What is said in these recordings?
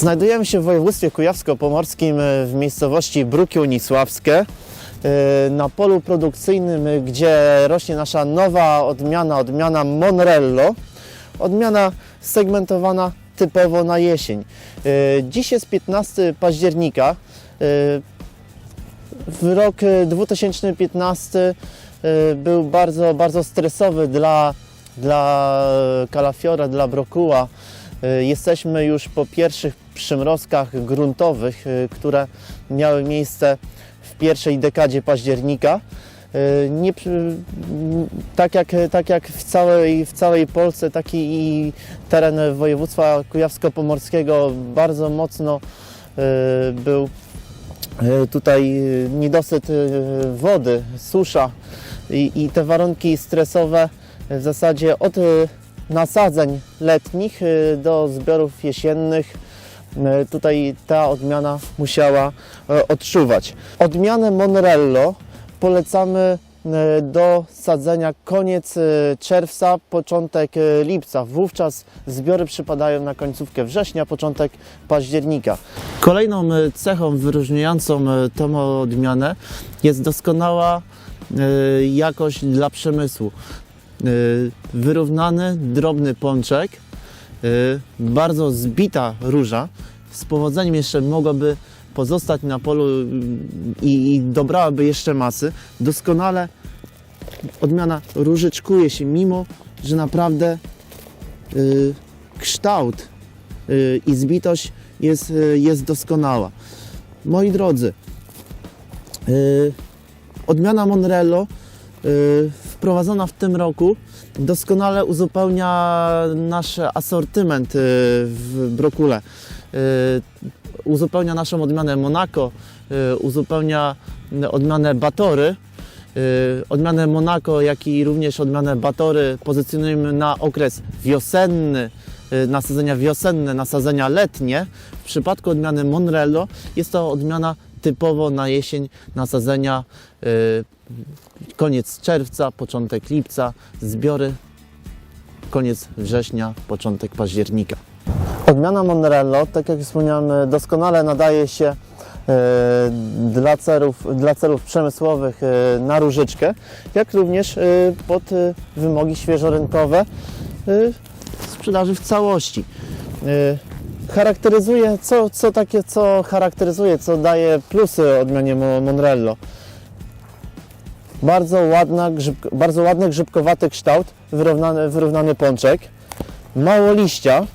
Znajdujemy się w województwie kujawsko-pomorskim e, w miejscowości Bruki Unisławskie e, na polu produkcyjnym, gdzie rośnie nasza nowa odmiana, odmiana Monrello. Odmiana segmentowana typowo na jesień. E, Dziś jest 15 października. W rok e, 2015 e, był bardzo, bardzo stresowy dla, dla kalafiora, dla brokuła. E, Jesteśmy już po pierwszych przymrozkach gruntowych, e, które miały miejsce w pierwszej dekadzie października. E, Nie, tak, jak, tak jak w całej, w całej Polsce, taki i teren województwa kujawsko-pomorskiego bardzo mocno był tutaj niedosyt wody, susza i, i te warunki stresowe w zasadzie od nasadzeń letnich e, do zbiorów jesiennych e, tutaj ta odmiana musiała e, odczuwać. Odmianę Monrello polecamy do sadzenia koniec czerwca, początek lipca. Wówczas zbiory przypadają na końcówkę września, początek października. Kolejną cechą wyróżniającą tą odmianę jest doskonała jakość dla przemysłu. E, Wyrównany, drobny pączek, e, bardzo zbita róża. Z powodzeniem jeszcze mogłaby pozostać na polu mm, i, i dobrałaby jeszcze masy. Doskonale odmiana różyczkuje się, mimo że naprawdę y, kształt y, i zbitość jest, y, jest doskonała. Moi drodzy, y, odmiana Monrello y, wprowadzona w tym roku doskonale uzupełnia nasz asortyment y, w brokule. Y, Uzupełnia naszą odmianę Monaco, y, uzupełnia odmianę Batory. Odmianę Monaco, jak i również odmianę Batory pozycjonujemy na okres wiosenny, nasadzenia wiosenne, nasadzenia letnie. W przypadku odmiany Monrello jest to odmiana typowo na jesień, nasadzenia y, koniec czerwca, początek lipca, zbiory koniec września, początek października. Odmiana Monrello, tak jak wspomniałem, doskonale nadaje się e, dla celów, dla celów przemysłowych e, na różyczkę, jak również pod wymogi świeżorynkowe sprzedaży w całości. Charakteryzuje, co, co takie, co charakteryzuje, co daje plusy odmianie Mo- Monrello. Bardzo, ładna, grzyb, bardzo ładny grzybkowaty kształt, wyrównany, wyrównany pączek, mało liścia,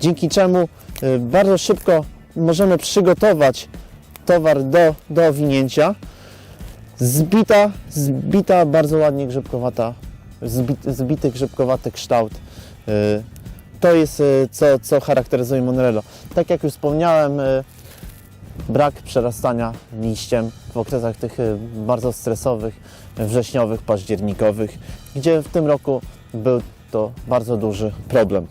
dzięki czemu y, bardzo szybko możemy przygotować towar do, do owinięcia. Zbita, zbita, bardzo ładnie grzybkowata, zbity, zbity grzybkowaty kształt. To jest y, co, co charakteryzuje Monrello. Tak jak już wspomniałem, y, brak przerastania liściem w okresach tych y, bardzo stresowych, wrześniowych, październikowych, gdzie w tym roku był to bardzo duży problem.